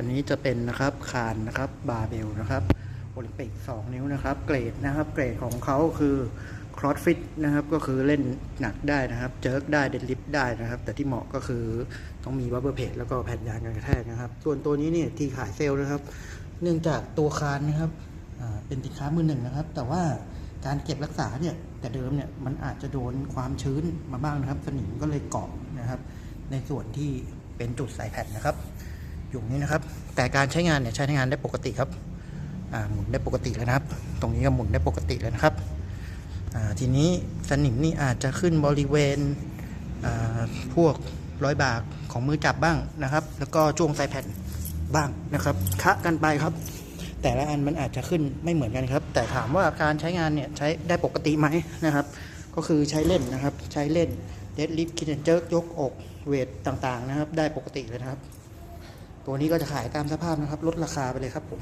อันนี้จะเป็นนะครับคานนะครับบาเบลนะครับโอลิมปิก 2 นิ้วนะครับ เกรดนะครับ เกรดของเขาคือครอสฟิตนะครับก็คือเล่นหนักได้นะครับเจิร์กได้เดนลิฟได้นะครับ แต่ที่เหมาะก็คือต้องมีบับเบิลเพจแล้วก็แผ่นยางกันกระแทกนะครับ ส่วนตัวนี้เนี่ยที่ขายเซลล์นะครับ เนื่องจากตัวคานนะครับเป็นสินค้ามือหนึ่งนะครับ แต่ว่าการเก็บรักษาเนี่ยแต่เดิมเนี่ยมันอาจจะโดนความชื้นมาบ้างนะครับ สนิมก็เลยเกาะนะครับ ในส่วนที่เป็นจุดใส่แผ่นนะครับ อยู่นี้นะครับ แต่การใช้งานเนี่ยใช้งานได้ปกติครับหมุนได้ปกติแล้วนะครับ ตรงนี้ก็หมุนได้ปกติแล้วนะครับทีนี้สนิมนี่อาจจะขึ้นบริเวณพวกร้อยบากของมือจับบ้างนะครับ แล้วก็ช่วงใส่แผ่นบ้างนะครับคะกันไปครับ แต่ละอันมันอาจจะขึ้นไม่เหมือนกันครับ แต่ถามว่าการใช้งานเนี่ยใช้ได้ปกติไหมนะครับ ก็คือใช้เล่นนะครับ ใช้เล่นเดดลิฟต์คินเจิร์ยกอกเวทต่างๆนะครับ ได้ปกติเลยนะครับ ตัวนี้ก็จะขายตามสภาพนะครับ ลดราคาไปเลยครับผม